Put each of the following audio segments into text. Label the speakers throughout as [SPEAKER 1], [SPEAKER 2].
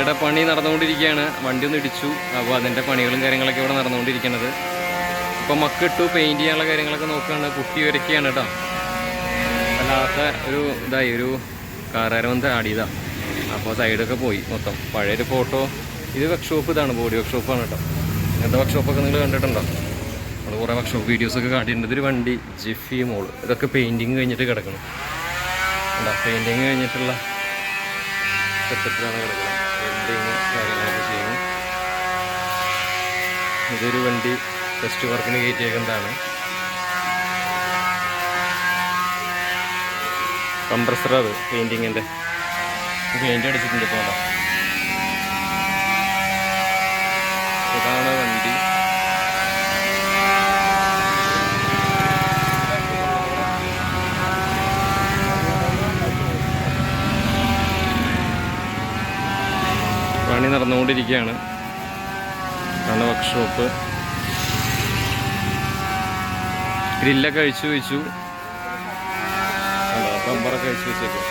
[SPEAKER 1] വണ്ടിയുടെ പണി നടന്നുകൊണ്ടിരിക്കുകയാണ്. വണ്ടി ഒന്ന് ഇടിച്ചു. അപ്പോൾ അതിന്റെ പണികളും കാര്യങ്ങളൊക്കെ ഇവിടെ നടന്നുകൊണ്ടിരിക്കുന്നത്. ഇപ്പോൾ മക്കിട്ടു പെയിന്റ് ചെയ്യാനുള്ള കാര്യങ്ങളൊക്കെ നോക്കുകയാണ്. കുട്ടി വരയ്ക്കുകയാണ് കേട്ടോ. അല്ലാത്ത ഒരു ഇതായി. ഒരു കാറാരം ആടിയതാണ് ആടിയതാ അപ്പോൾ സൈഡൊക്കെ പോയി മൊത്തം. പഴയൊരു ഫോട്ടോ ഇത് വർക്ക്ഷോപ്പ് ഇതാണ്. ബോഡി വർക്ക്ഷോപ്പാണ് കേട്ടോ. ഇങ്ങനത്തെ വർക്ക്ഷോപ്പൊക്കെ നിങ്ങൾ കണ്ടിട്ടുണ്ടോ? നമ്മൾ കുറേ വർക്ക്ഷോപ്പ് വീഡിയോസൊക്കെ കാട്ടിയിട്ടുണ്ട്. ഇതൊരു വണ്ടി ജിഫി മോൾ. ഇതൊക്കെ പെയിന്റിങ് കഴിഞ്ഞിട്ട് കിടക്കണം എന്താ പെയിന്റിങ് കഴിഞ്ഞിട്ടുള്ള സെറ്റപ്പിലാണ് കിടക്കുന്നത്. പെയിന്റിങ് കാര്യങ്ങളൊക്കെ ചെയ്യുന്നു ഇതൊരു വണ്ടി ടെസ്റ്റ് വർക്കിന് കയറ്റിയേക്കുന്നതാണ്. കംപ്രസർ അത് പെയിന്റിങ്ങിന്റെ പെയിന്റ് അടിച്ചിട്ടുണ്ട് ഇപ്പോൾ ഇതാണ് വണ്ടി പണി നടന്നുകൊണ്ടിരിക്കുകയാണ്. നല്ല വർക്ക്ഷോപ്പ് ഗ്രില്ലൊക്കെ അഴിച്ചു വെച്ചു. ബമ്പറൊക്കെ അഴിച്ചു വെച്ചേക്കും.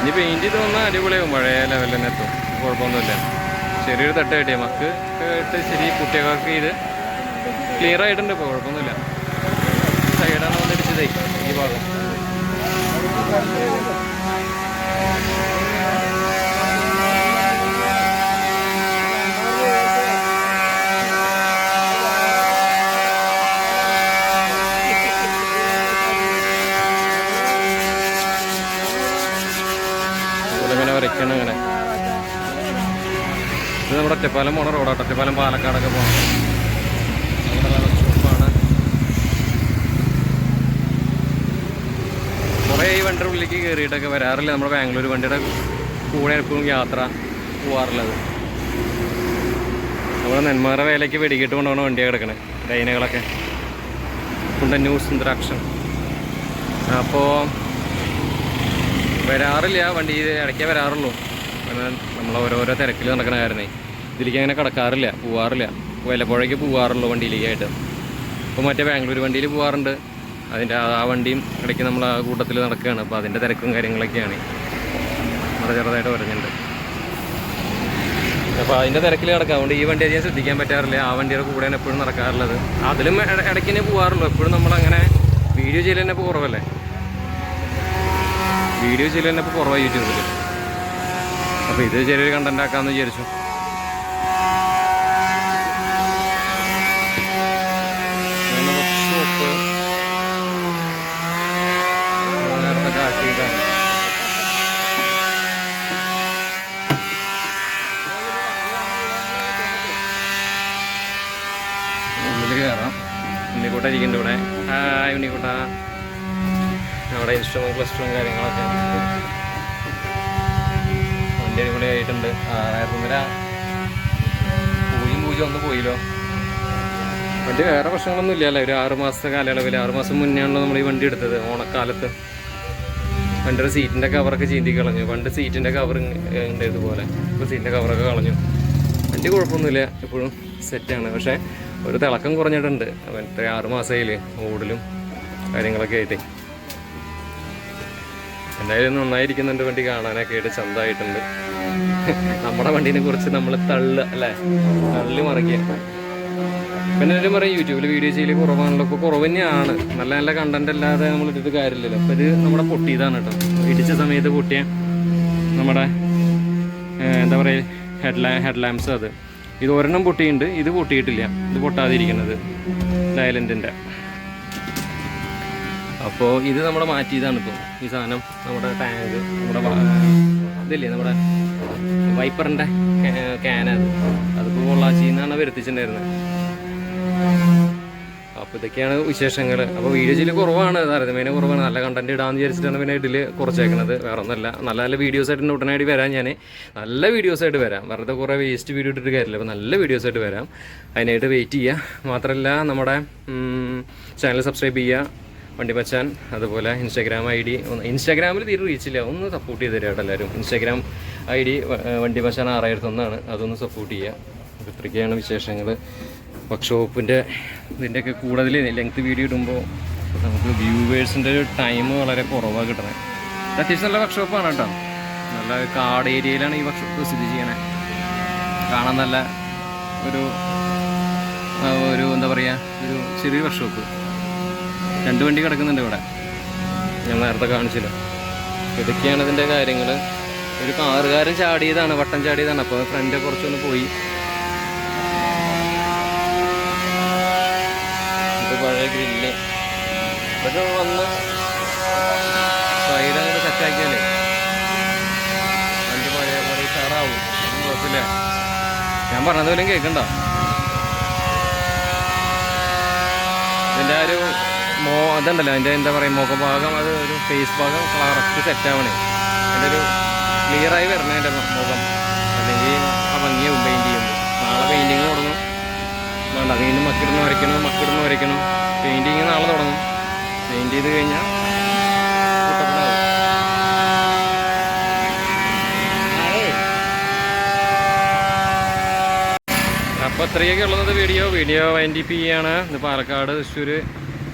[SPEAKER 1] ഇനി പെയിന്റ് ചെയ്ത് വന്നാൽ അടിപൊളിയാകും പഴയ ലെവലിൽ തന്നെ എത്തും. കുഴപ്പമൊന്നുമില്ല. ചെറിയൊരു തട്ട് കിട്ടിയ മക്ക് ഇട്ട് ശരി കുട്ടികൾക്ക് ഇത് ക്ലിയർ ആയിട്ടുണ്ട്. ഇപ്പോൾ കുഴപ്പമൊന്നുമില്ല. സൈഡാണ് വന്നിടിച്ചതേ ഈ ഭാഗം. വരയ്ക്കണം അങ്ങനെ ഇത് നമ്മുടെ ഒറ്റപ്പാലം പോണ റോഡാണ് ഒറ്റപ്പാലം പാലക്കാടൊക്കെ പോകണം ഷോപ്പാണ് കുറേ ഈ വണ്ടിയുടെ ഉള്ളിലേക്ക് കയറിയിട്ടൊക്കെ വരാറില്ല. നമ്മുടെ ബാംഗ്ലൂർ വണ്ടിയുടെ കൂടെ എപ്പോഴും യാത്ര പോവാറുള്ളത്. നമ്മുടെ നെന്മാറ വേലയ്ക്ക് വെടിക്കിട്ട് കൊണ്ടുപോകണ വണ്ടിയാണ് കിടക്കണേ ലൈനുകളൊക്കെ. ന്യൂസ് സുന്ദരാക്ഷൻ അപ്പോൾ വരാറില്ല വണ്ടി ഇടയ്ക്കേ വരാറുള്ളൂ. കാരണം നമ്മൾ ഓരോരോ തിരക്കിൽ നടക്കുന്ന കാരണേ. ഇതിലേക്ക് അങ്ങനെ കിടക്കാറില്ല പോവാറില്ല. വല്ലപ്പോഴേക്ക് പോവാറുള്ളൂ വണ്ടിയിലേക്കായിട്ട്. ഇപ്പോൾ മറ്റേ ബാംഗ്ലൂർ വണ്ടിയിൽ പോവാറുണ്ട്. അതിന്റെ ആ വണ്ടിയും ഇടയ്ക്ക് നമ്മൾ ആ കൂട്ടത്തിൽ നടക്കുകയാണ് അപ്പോൾ അതിന്റെ തിരക്കും കാര്യങ്ങളൊക്കെയാണ്. വളരെ ചെറുതായിട്ട് പറഞ്ഞിട്ടുണ്ട് അപ്പോൾ അതിന്റെ തിരക്കിൽ കിടക്കുക അതുകൊണ്ട് ഈ വണ്ടി അധികം ശ്രദ്ധിക്കാൻ പറ്റാറില്ല. ആ വണ്ടിയുടെ കൂടെയാണ് എപ്പോഴും നടക്കാറുള്ളത്. അതിലും ഇടയ്ക്കിനെ പോവാറുള്ളൂ. എപ്പോഴും നമ്മളങ്ങനെ വീഡിയോ ചെയ്യൽ തന്നെ കുറവല്ലേ? വീഡിയോ ചെയ്യൽ തന്നെ ഇപ്പോൾ കുറവാണ് യൂട്യൂബിൽ അപ്പോൾ ഇത് ചെറിയൊരു കണ്ടന്റ് ആക്കാമെന്ന് വിചാരിച്ചു. ഉള്ളിൽ കയറാം ഉണ്ണിക്കൂട്ട ഇവിടെ. ഹായ് ഉണ്ണിക്കൂട്ട. നമ്മുടെ ഇൻസ്ട്രുമെന്റ് ക്ലസ്റ്ററും കാര്യങ്ങളൊക്കെ. വണ്ടി അടിപൊളിയായിട്ടുണ്ട്. ആറായിരത്തി ഒന്നര പൂജ്യം പൂജ്യം ഒന്ന് പോയില്ലോ. വണ്ടി വേറെ പ്രശ്നങ്ങളൊന്നും ഇല്ലല്ലോ. ഒരു ആറ് മാസത്തെ കാലയളവിൽ ആറ് മാസം മുന്നെയാണല്ലോ നമ്മൾ ഈ വണ്ടി എടുത്തത് ഓണക്കാലത്ത്. വണ്ടിയുടെ സീറ്റിന്റെ കവറൊക്കെ ചീന്തി കളഞ്ഞു. പണ്ട് സീറ്റിന്റെ കവർ ഉണ്ട് ഇതുപോലെ. ഇപ്പോൾ സീറ്റിന്റെ കവറൊക്കെ കളഞ്ഞു. വണ്ടി കുഴപ്പമൊന്നുമില്ല. എപ്പോഴും സെറ്റാണ് പക്ഷേ ഒരു തിളക്കം കുറഞ്ഞിട്ടുണ്ട്. മറ്റേ ആറ് മാസമായില്ലേ ഓടലും കാര്യങ്ങളൊക്കെ ആയിട്ട്. എന്തായാലും നന്നായിരിക്കുന്നുണ്ട് വണ്ടി കാണാനൊക്കെ ആയിട്ട് ചന്തമായിട്ടുണ്ട്. നമ്മുടെ വണ്ടീനെ കുറിച്ച് നമ്മൾ തള്ളു അല്ലേ? തള്ളി മറിക്കുക. പിന്നെ എല്ലാവരും പറയും യൂട്യൂബിൽ വീഡിയോ ചെയ്യൽ കുറവാണല്ലോ. ഇപ്പോൾ കുറവ് തന്നെയാണ്. നല്ല നല്ല കണ്ടന്റ് അല്ലാതെ നമ്മൾ ഇട്ടിട്ട് കാര്യമില്ലല്ലോ. അപ്പോൾ ഇത് നമ്മുടെ പൊട്ടിയതാണ് കേട്ടോ. ഇടിച്ച സമയത്ത് പൊട്ടിയ നമ്മുടെ എന്താ പറയുക ഹെഡ് ഹെഡ് ലാമ്പ്സ് അത്. ഇത് ഒരെണ്ണം പൊട്ടിയിട്ടുണ്ട്. ഇത് പൊട്ടിയിട്ടില്ല. ഇത് പൊട്ടാതിരിക്കുന്നത് ലൈലന്റിന്റെ അപ്പോൾ ഇത് നമ്മുടെ മാറ്റിയതാണ് ഇപ്പോൾ ഈ സാധനം നമ്മുടെ ടാങ്ക് നമ്മുടെ ഇതില്ലേ നമ്മുടെ വൈപ്പറിന്റെ ക്യാന അത്. അതിപ്പോൾ പൊള്ളാച്ചിയിൽ നിന്നാണ് വരുത്തിച്ചിട്ടുണ്ടായിരുന്നത് അപ്പോൾ ഇതൊക്കെയാണ് വിശേഷങ്ങൾ അപ്പോൾ വീഡിയോ ചെയ്യൽ കുറവാണ് താരതമ്യേന കുറവാണ്. നല്ല കണ്ടന്റ് ഇടാന്ന് വിചാരിച്ചിട്ടാണ് പിന്നെ ഇതിൽ കുറച്ചേക്കണത്. വേറെ ഒന്നല്ല നല്ല നല്ല വീഡിയോസ് ആയിട്ട് ഉടനടി വരാൻ ഞാൻ നല്ല വീഡിയോസ് ആയിട്ട് വരാം. വെറുതെ കുറേ വേസ്റ്റ് വീഡിയോ ഇട്ടിട്ട് കാര്യമില്ല. അപ്പോൾ നല്ല വീഡിയോസ് ആയിട്ട് വരാം. അതിനായിട്ട് വെയിറ്റ് ചെയ്യുക മാത്രമല്ല നമ്മുടെ ചാനൽ സബ്സ്ക്രൈബ് ചെയ്യുക വണ്ടി മച്ചാൻ അതുപോലെ ഇൻസ്റ്റാഗ്രാം ഐ ഡി ഇൻസ്റ്റാഗ്രാമിൽ തീരെ റീച്ചില്ല ഒന്ന് സപ്പോർട്ട് ചെയ്ത് തരാം കേട്ടോ എല്ലാവരും. ഇൻസ്റ്റാഗ്രാം ഐ ഡി വണ്ടി മച്ചാൻ ആറായിരത്തി ഒന്നാണ് അതൊന്ന് സപ്പോർട്ട് ചെയ്യുക അപ്പോൾ ഇത്രയൊക്കെയാണ് വിശേഷങ്ങൾ വർക്ക്ഷോപ്പിന്റെ ഇതിന്റെയൊക്കെ കൂടുതൽ ലെങ്ത് വീഡിയോ ഇടുമ്പോൾ നമുക്ക് വ്യൂവേഴ്സിന്റെ ഒരു ടൈം വളരെ കുറവാണ് കിട്ടണത് അത്യാവശ്യം നല്ല വർക്ക്ഷോപ്പാണ് കേട്ടോ. നല്ല കാട് ഏരിയയിലാണ് ഈ വർക്ക്ഷോപ്പ് സ്ഥിതി ചെയ്യണേ. കാണാൻ നല്ല ഒരു ഒരു എന്താ പറയുക ഒരു ചെറിയ വർക്ക്ഷോപ്പ് രണ്ട് വണ്ടി കിടക്കുന്നുണ്ട് ഇവിടെ. ഞാൻ നേരത്തെ കാണിച്ചില്ല. ഇതൊക്കെയാണ് ഇതിന്റെ കാര്യങ്ങൾ ഒരു കാറുകാരൻ ചാടിയതാണ് വട്ടം ചാടിയതാണ്. അപ്പോൾ ഫ്രണ്ട് കുറച്ചൊന്ന് പോയി. ഇത് പഴയ ഗ്രില്ല് ഇതൊക്കെ വന്ന് സൈഡ് അങ്ങനെ സെറ്റാക്കിയാലേ വണ്ടി പഴയ പോലെ ഉഷാറാവും. കുഴപ്പമില്ല. ഞാൻ പറഞ്ഞതുപോലെ പോലും കേൾക്കണ്ട ഇതിന്റെ മോ അതുണ്ടല്ലോ അതിന്റെ എന്താ പറയുക മുഖഭാഗം അത് ഒരു ഫേസ് ഭാഗം കറക്റ്റ് സെറ്റാവണേ അതിന്റെ ഒരു ക്ലിയറായി വരണം എന്റെ മുഖം. അല്ലെങ്കിൽ ആ ഭംഗിയാവും പെയിന്റ് ചെയ്യുമ്പോൾ. നാളെ പെയിന്റിങ് തുടങ്ങും. വേണ്ട വീണ്ടും മക്കിടുന്ന് വരയ്ക്കണം മക്കിടുന്ന് വരയ്ക്കണം. പെയിന്റിങ് നാളെ തുടങ്ങും. പെയിന്റ് ചെയ്ത് കഴിഞ്ഞാൽ അപ്പോൾ ഇത്രയൊക്കെ ഉള്ളത് വീഡിയോ. വീഡിയോ വൈൻഡിപ്പ് ചെയ്യാണ്. ഇത് പാലക്കാട് തൃശ്ശൂർ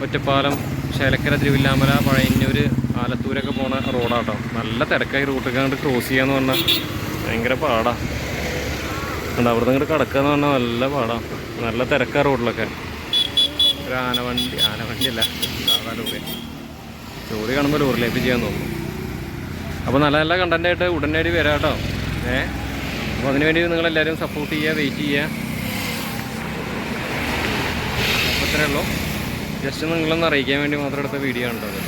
[SPEAKER 1] ഒറ്റപ്പാലം ശേലക്കര തിരുവില്ലാമല പഴയന്നൂർ ആലത്തൂരൊക്കെ പോണ റോഡാട്ടോ. നല്ല തിരക്കായി റൂട്ടൊക്കെ അങ്ങോട്ട് ക്രോസ് ചെയ്യാന്ന് പറഞ്ഞാൽ ഭയങ്കര പാടാ. എന്താ അവിടെ നിന്ന് കിടക്കുക എന്ന് പറഞ്ഞാൽ നല്ല പാടാ. നല്ല തിരക്കാ റോഡിലൊക്കെ. ഒരു ആനവണ്ടി ആനവണ്ടി അല്ല സാധാ ലോറി. ലോറി കാണുമ്പോൾ ലോറിലേക്ക് ചെയ്യാൻ തോന്നുന്നു അപ്പോൾ നല്ല നല്ല കണ്ടന്റായിട്ട് ഉടനടി വരാം കേട്ടോ ഏ? അപ്പോൾ അതിനുവേണ്ടി നിങ്ങളെല്ലാവരും സപ്പോർട്ട് ചെയ്യുക വെയിറ്റ് ചെയ്യുക അപ്പോൾ ഇത്രയേ ഉള്ളൂ. ജസ്റ്റ് നിങ്ങളൊന്ന് അറിയിക്കാൻ വേണ്ടി മാത്രം എടുത്ത വീഡിയോ ആണ് അത്.